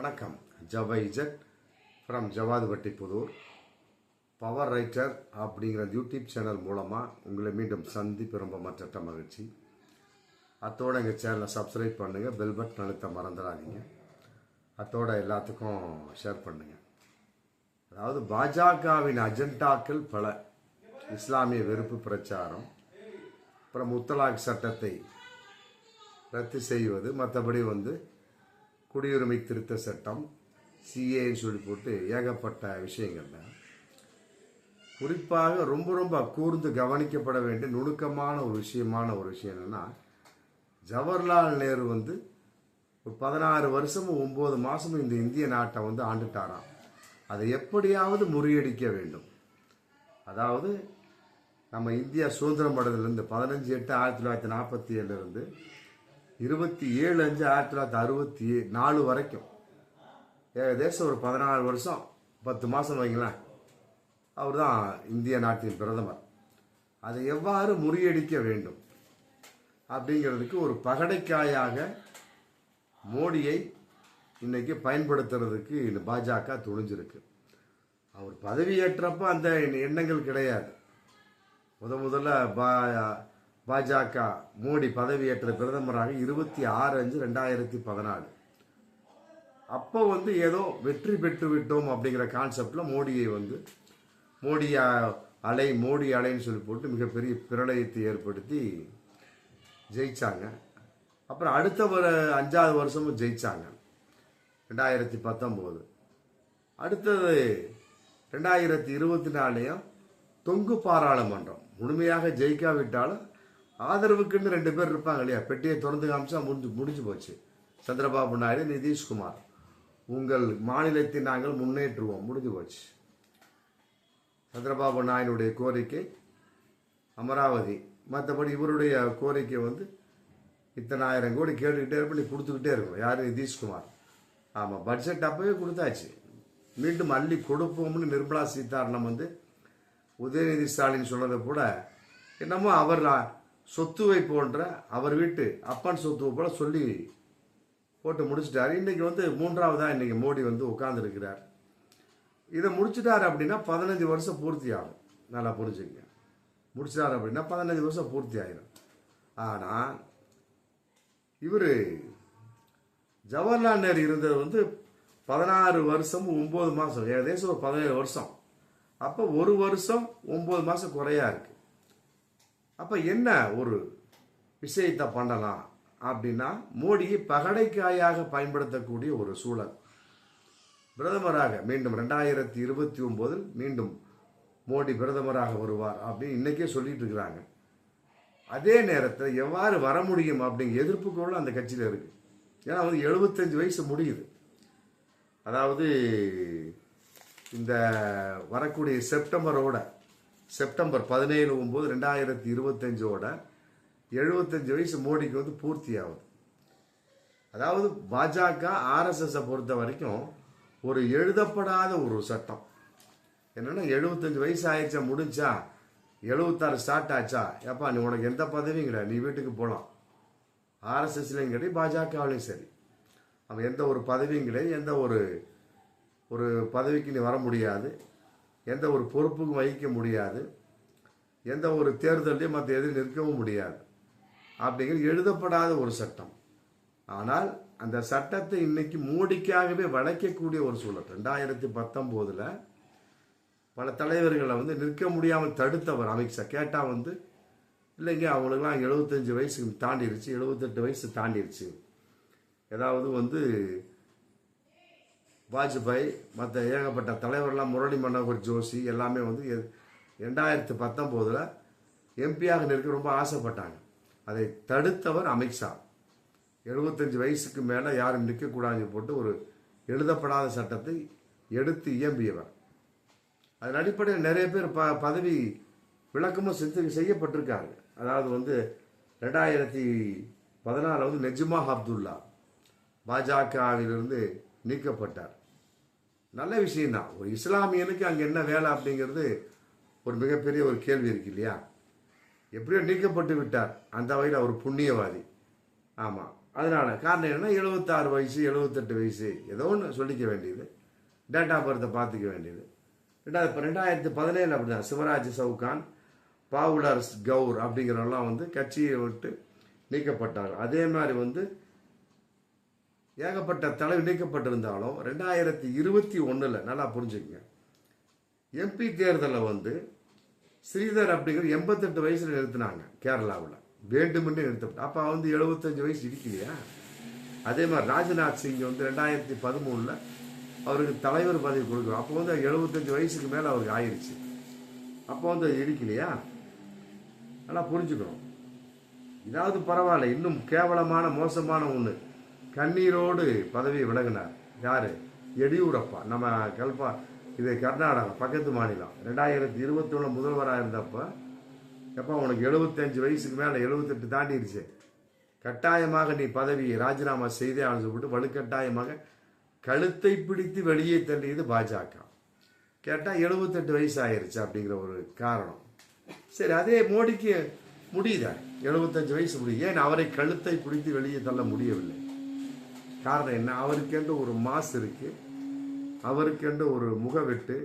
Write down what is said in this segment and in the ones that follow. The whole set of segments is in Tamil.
வணக்கம். ஜவைஜட் from Javadhupatti Pudur. Power writer அப்படிங்கிற யூடியூப் சேனல் மூலமாக உங்களை மீண்டும் சந்திப்பு ரொம்ப மற்ற மகிழ்ச்சி. அத்தோட எங்கள் சேனலை சப்ஸ்கிரைப் பண்ணுங்கள் பெல் பட்டன் அழுத்த மறந்துடாதீங்க. அத்தோட எல்லாத்துக்கும் ஷேர் பண்ணுங்கள் அதாவது பாஜகவின் அஜெண்டாக்கள் பல. இஸ்லாமிய வெறுப்பு பிரச்சாரம் அப்புறம் முத்தலாக் சட்டத்தை ரத்து செய்வது மற்றபடி வந்து குடியுரிமை திருத்த சட்டம் சிஏன்னு சொல்லி போட்டு ஏகப்பட்ட விஷயங்கள்ல. குறிப்பாக ரொம்ப ரொம்ப கூர்ந்து கவனிக்கப்பட வேண்டிய நுணுக்கமான ஒரு விஷயமான ஒரு விஷயம் என்னென்னா ஜவஹர்லால் நேரு வந்து ஒரு பதினாறு வருஷமும் ஒம்பது மாதமும் இந்த இந்திய நாட்டை வந்து ஆண்டுட்டாராம். அதை எப்படியாவது முறியடிக்க வேண்டும். அதாவது நம்ம இந்தியா சுதந்திரம் அடைதலேருந்து பதினஞ்சு எட்டு ஆயிரத்தி தொள்ளாயிரத்தி நாற்பத்தி ஏழுலேருந்து இருபத்தி ஏழு அஞ்சு ஆயிரத்தி தொள்ளாயிரத்தி அறுபத்தி நாலு வரைக்கும். ஏகதேசம் ஒரு பதினாலு வருஷம் பத்து மாதம் வைங்களேன். அவர் தான் இந்திய நாட்டின் பிரதமர். அதை எவ்வாறு முறியடிக்க வேண்டும்? அப்படிங்கிறதுக்கு ஒரு பகடைக்காயாக மோடியை இன்னைக்கு பயன்படுத்துறதுக்கு இந்த பாஜக துணிஞ்சிருக்கு. அவர் பதவியேற்றப்ப அந்த எண்ணங்கள் கிடையாது. முத முதல்ல பா பாஜக மோடி பதவியேற்ற பிரதமராக இருபத்தி ஆறு அஞ்சு ரெண்டாயிரத்தி பதினாலு. அப்போ வந்து ஏதோ வெற்றி பெற்று விட்டோம் அப்படிங்கிற கான்செப்டில் மோடியை வந்து மோடி அலை மோடி அலைன்னு சொல்லி போட்டு மிகப்பெரிய பிரளயத்தை ஏற்படுத்தி ஜெயித்தாங்க அப்புறம் அடுத்த ஒரு அஞ்சாவது வருஷமும் ஜெயித்தாங்க ரெண்டாயிரத்தி பத்தொம்போது. அடுத்தது ரெண்டாயிரத்தி இருபத்தி நாலுலையும் தொங்கு பாராளுமன்றம் முழுமையாக ஜெயிக்காவிட்டாலும் ஆதரவுக்குன்னு ரெண்டு பேர் இருப்பாங்க இல்லையா? பெட்டியை திறந்து காமிச்சா முடிஞ்சு முடிஞ்சு போச்சு. சந்திரபாபு நாயுடு நிதிஷ்குமார். உங்கள் மாநிலத்தை நாங்கள் முன்னேற்றுவோம். முடிஞ்சு போச்சு. சந்திரபாபு நாயுடைய கோரிக்கை அமராவதி. மற்றபடி இவருடைய கோரிக்கை வந்து இத்தனாயிரம் கோடி கேட்டுக்கிட்டே இருப்போம் நீ கொடுத்துக்கிட்டே இருக்கும் யார்? நிதிஷ்குமார். ஆமாம் பட்ஜெட் அப்பவே கொடுத்தாச்சு. மீண்டும் அள்ளி கொடுப்போம்னு நிர்மலா சீதாராமன் வந்து உதயநிதி ஸ்டாலின் சொன்னதை கூட என்னமோ அவர் சொத்துவை போன்ற அவர் வீட்டு அப்பன் சொத்துவை போல சொல்லி போட்டு முடிச்சிட்டார். இன்றைக்கி வந்து மூன்றாவதாக இன்னைக்கு மோடி வந்து உட்கார்ந்துருக்கிறார். இதை முடிச்சிட்டார் அப்படின்னா பதினஞ்சு வருஷம் பூர்த்தி ஆகும் நல்லா புரிஞ்சுங்க முடிச்சிட்டார் அப்படின்னா பதினஞ்சு வருஷம் பூர்த்தி ஆயிரும் ஆனால் இவர் ஜவஹர்லால் நேரு இருந்தது வந்து பதினாறு வருஷம் ஒம்பது மாதம் ஏகதேசம் ஒரு பதினேழு வருஷம். அப்போ ஒரு வருஷம் ஒம்பது மாதம் குறையா இருக்கு. அப்போ என்ன ஒரு விஷயத்தை பண்ணலாம் அப்படின்னா மோடியை பகடைக்காயாக பயன்படுத்தக்கூடிய ஒரு சூழல். பிரதமராக மீண்டும் ரெண்டாயிரத்தி இருபத்தி ஒம்போதில் மீண்டும் மோடி பிரதமராக வருவார் அப்படின்னு இன்றைக்கே சொல்லிட்டு இருக்கிறாங்க. அதே நேரத்தில் எவ்வாறு வர முடியும் அப்படிங்கிற எதிர்ப்புக்குள்ள அந்த கட்சியில் இருக்குது ஏன்னா வந்து எழுபத்தஞ்சு வயசு முடியுது. அதாவது இந்த வரக்கூடிய செப்டம்பரோட செப்டம்பர் பதினேழு ஒம்பது ரெண்டாயிரத்தி இருபத்தஞ்சோட எழுபத்தஞ்சு வயசு மோடிக்கு வந்து பூர்த்தி ஆகுது அதாவது பாஜக ஆர்எஸ்எஸை பொறுத்த வரைக்கும் ஒரு எழுதப்படாத ஒரு சட்டம். என்னென்னா எழுபத்தஞ்சு வயசு ஆயிடுச்சா முடிஞ்சா எழுபத்தாறு ஸ்டார்ட் ஆச்சா ஏப்பா நீ உனக்கு எந்த பதவியும் கிடையாது நீ வீட்டுக்கு போகலாம் ஆர்எஸ்எஸ்லையும் கிடையாது பாஜகவிலையும் சரி. அவன் எந்த ஒரு பதவியும் கிடையாது எந்த ஒரு ஒரு பதவிக்கு நீ வர முடியாது. எந்த ஒரு பொறுப்புக்கும் வகிக்க முடியாது. எந்த ஒரு தேர்தலையும் மற்ற எதிர் நிற்கவும் முடியாது. அப்படிங்கிற எழுதப்படாத ஒரு சட்டம். ஆனால் அந்த சட்டத்தை இன்னைக்கு மோடிக்காகவே வளைக்கக்கூடிய ஒரு சூழல். ரெண்டாயிரத்தி பத்தொம்போதில் பல தலைவர்களை வந்து நிற்க முடியாமல் தடுத்தவர் அமித்ஷா கேட்டால் வந்து இல்லைங்க அவங்களுக்குலாம் எழுபத்தஞ்சு வயசுக்கு தாண்டிருச்சு எழுபத்தெட்டு வயசு தாண்டிருச்சு. ஏதாவது வந்து வாஜ்பாய் மற்ற ஏகப்பட்ட தலைவர்லாம் முரளி மனோகர் ஜோஷி எல்லாமே வந்து எ- ரெண்டாயிரத்து பத்தொம்போதில் எம்பியாக நிற்க ரொம்ப ஆசைப்பட்டாங்க. அதை தடுத்தவர் அமித்ஷா எழுபத்தஞ்சு வயசுக்கு மேலே யாரும் நிற்கக்கூடாதுன்னு போட்டு ஒரு எழுதப்படாத சட்டத்தை எடுத்து இயம்பியவர். அதன் அடிப்படையில் நிறைய பேர் ப பதவி விளக்கமும் செஞ்சு செய்யப்பட்டிருக்காங்க. அதாவது வந்து ரெண்டாயிரத்தி பதினாறில் வந்து நெஜ்மா அப்துல்லா பாஜகவிலிருந்து நீக்கப்பட்டார். நல்ல விஷயந்தான் ஒரு இஸ்லாமியனுக்கு அங்கே என்ன வேலை அப்படிங்கிறது ஒரு மிகப்பெரிய ஒரு கேள்வி இருக்கு இல்லையா? எப்படியோ நீக்கப்பட்டு விட்டார். அந்த வகையில் அவர் புண்ணியவாதி. ஆமாம் அதனால காரணம் என்னன்னா எழுபத்தாறு வயசு எழுபத்தெட்டு வயசு ஏதோ ஒன்று சொல்லிக்க வேண்டியது. டேட் ஆஃப் பர்த்தை பார்த்துக்க வேண்டியது. ரெண்டாவது இப்போ ரெண்டாயிரத்தி பதினேழு அப்படிதான். சிவராஜ் சவுகான் பாவுலர்ஸ் கவுர் அப்படிங்கிறவெல்லாம் வந்து கட்சியை விட்டு நீக்கப்பட்டார் அதே மாதிரி வந்து ஏகப்பட்ட தலை நீக்கப்பட்டிருந்தாலும் ரெண்டாயிரத்தி இருபத்தி ஒன்றில் நல்லா புரிஞ்சுக்கங்க. எம்பி தேர்தலில் வந்து ஸ்ரீதர் அப்படிங்கிற எண்பத்தெட்டு வயசில் நிறுத்தினாங்க கேரளாவில். வேண்டுமென்று நிறுத்தப்பட்டு அப்போ வந்து எழுபத்தஞ்சு வயசு இருக்கலையா அதே மாதிரி ராஜ்நாத் சிங் வந்து ரெண்டாயிரத்தி பதிமூணில் அவருக்கு தலைவர் பதவி கொடுக்குறோம் அப்போ வந்து எழுபத்தஞ்சு வயசுக்கு மேலே அவருக்கு ஆயிடுச்சு அப்போ வந்து அது நல்லா புரிஞ்சுக்கணும். இதாவது பரவாயில்ல. இன்னும் கேவலமான மோசமான ஒன்று கண்ணீரோடு பதவி விலகினார். யார்? எடியூரப்பா. நம்ம கல்பா இது கர்நாடகா பக்கத்து மாநிலம். ரெண்டாயிரத்தி இருபத்தி ஒன்று முதல்வராக இருந்தப்போ எப்போ உனக்கு எழுபத்தஞ்சு வயசுக்கு மேலே எழுபத்தெட்டு தாண்டிடுச்சு கட்டாயமாக நீ பதவியை ராஜினாமா செய்தே ஆகணும்னு சொல்லிட்டு வலுக்கட்டாயமாக கழுத்தை பிடித்து வெளியே தள்ளியது பாஜக. கேட்டால் எழுபத்தெட்டு வயசு ஆயிடுச்சு அப்படிங்கிற ஒரு காரணம். சரி அதே மோடிக்கு முடியுதா? எழுபத்தஞ்சு வயசு முடியும் ஏன் அவரை கழுத்தை பிடித்து வெளியே தள்ள முடியவில்லை? காரணம் என்ன? அவருக்கென்று ஒரு மாஸ் இருக்கு. அவருக்கென்று ஒரு முகவெட்டு.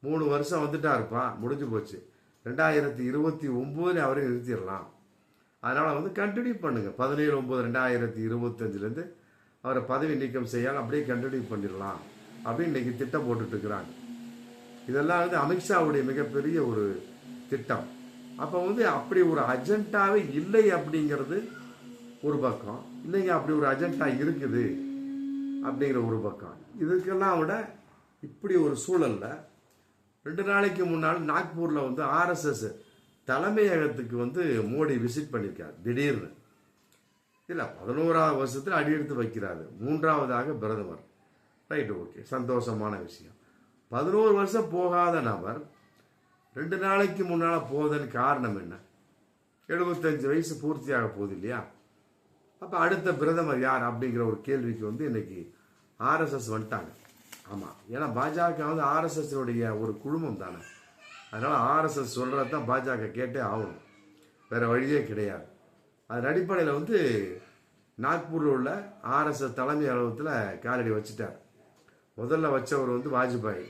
மூணு வருஷம் வந்துட்டாருப்பா. முடிஞ்சு போச்சு. ரெண்டாயிரத்தி இருபத்தி ஒம்போதுல அவரே நிறுத்திடலாம். அதனால் வந்து கண்டினியூ பண்ணுங்கள் பதினேழு ஒம்பது ரெண்டாயிரத்தி இருபத்தஞ்சிலேருந்து அவரை பதவி நீக்கம் செய்யாமல் அப்படியே கண்டினியூ பண்ணிடலாம் அப்படின்னு இன்றைக்கி திட்டம் போட்டுட்ருக்குறாங்க இதெல்லாம் வந்து அமித்ஷாவுடைய மிகப்பெரிய ஒரு திட்டம். அப்போ வந்து அப்படி ஒரு அஜெண்டாவே இல்லை அப்படிங்கிறது ஒரு பக்கம். இல்லைங்க அப்படி ஒரு அஜெண்டா இருக்குது அப்படிங்கிற ஒரு பக்கம். இதுக்கெல்லாம் விட இப்படி ஒரு சூழலில் ரெண்டு நாளைக்கு முன்னால் நாக்பூரில் வந்து ஆர்எஸ்எஸ் தலைமையகத்துக்கு வந்து மோடி விசிட் பண்ணியிருக்கார் திடீர்னு. இல்லை பதினோராவது வருஷத்தில் அடியெடுத்து வைக்கிறாரு. மூன்றாவதாக பிரதமர். Right okay. சந்தோஷமான விஷயம். பதினோரு வருஷம் போகாத நபர் ரெண்டு நாளைக்கு முன்னால் போவதன் காரணம் என்ன? எழுபத்தஞ்சு வயசு பூர்த்தியாக போகுது இல்லையா? அப்போ அடுத்த பிரதமர் யார் அப்படிங்கிற ஒரு கேள்விக்கு வந்து இன்னைக்கு ஆர்எஸ்எஸ் வந்துட்டாங்க. ஆமாம் ஏன்னா பாஜக வந்து ஆர்எஸ்எஸ்னுடைய ஒரு குழுமம் தானே. அதனால் ஆர்எஸ்எஸ் சொல்கிறது தான் பாஜக கேட்டே ஆகணும். வேறு வழியே கிடையாது. அதன் அடிப்படையில் வந்து நாக்பூரில் உள்ள ஆர்எஸ்எஸ் தலைமை அலுவலகத்தில் காலடி வச்சுட்டார். முதல்ல வச்சவர் வந்து வாஜ்பாய்.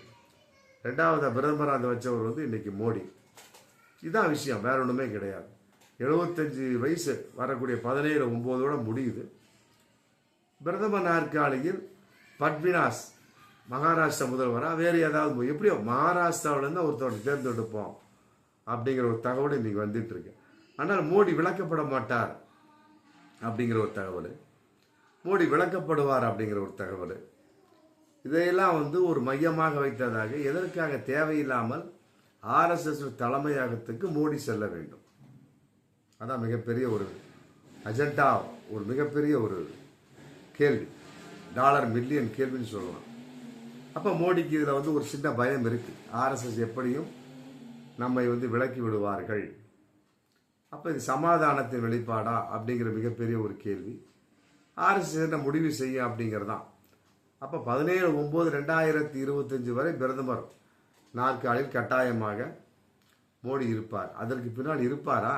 ரெண்டாவது பிரதமராக வச்சவர் வந்து இன்னைக்கு மோடி. இதுதான் விஷயம். வேற ஒன்றுமே கிடையாது. எழுபத்தஞ்சு வயசு வரக்கூடிய பதினேழு ஒம்போதோட முடியுது. பிரதமர் நாற்காலியில் பட்வினாஸ் மகாராஷ்டிரா முதல்வராக வேறு ஏதாவது எப்படியோ மகாராஷ்டிராவிலேருந்து ஒருத்தர் தேர்ந்தெடுப்போம் அப்படிங்கிற ஒரு தகவல் இன்றைக்கி வந்துட்டுருக்கு. ஆனால் மோடி விளக்கப்பட மாட்டார் அப்படிங்கிற ஒரு தகவல். மோடி விளக்கப்படுவார் அப்படிங்கிற ஒரு தகவல். இதையெல்லாம் வந்து ஒரு மையமாக வைத்ததாக எதற்காக தேவையில்லாமல் ஆர்எஸ்எஸ் தலைமையகத்துக்கு மோடி செல்ல வேண்டும். அதான் மிகப்பெரிய ஒரு அஜெண்டா ஒரு மிகப்பெரிய ஒரு கேள்வி. டாலர் மில்லியன் கேள்வின்னு சொல்லலாம். அப்போ மோடிக்கு இதில் வந்து ஒரு சின்ன பயம் இருக்குது ஆர்எஸ்எஸ் எப்படியும் நம்மை வந்து விலக்கி விடுவார்கள். அப்போ இது சமாதானத்தின் வெளிப்பாடா அப்படிங்கிற மிகப்பெரிய ஒரு கேள்வி. ஆர்எஸ்எஸ் என்ன முடிவு செய்யும் அப்படிங்கிறதான். அப்போ பதினேழு ஒம்பது ரெண்டாயிரத்தி இருபத்தஞ்சு வரை பிரதமர் நாற்காலில் கட்டாயமாக மோடி இருப்பார். அதற்கு பின்னால் இருப்பாரா?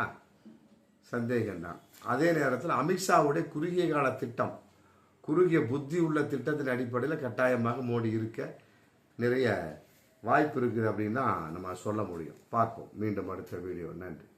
சந்தேகம்தான். அதே நேரத்தில் அமித்ஷாவுடைய குறுகிய கால திட்டம் குறுகிய புத்தி உள்ள திட்டத்தின் அடிப்படையில் கட்டாயமாக மோடி இருக்க நிறைய வாய்ப்பு இருக்குது அப்படின்னு தான் நம்ம சொல்ல முடியும். பார்ப்போம். மீண்டும் அடுத்த வீடியோ. நன்றி.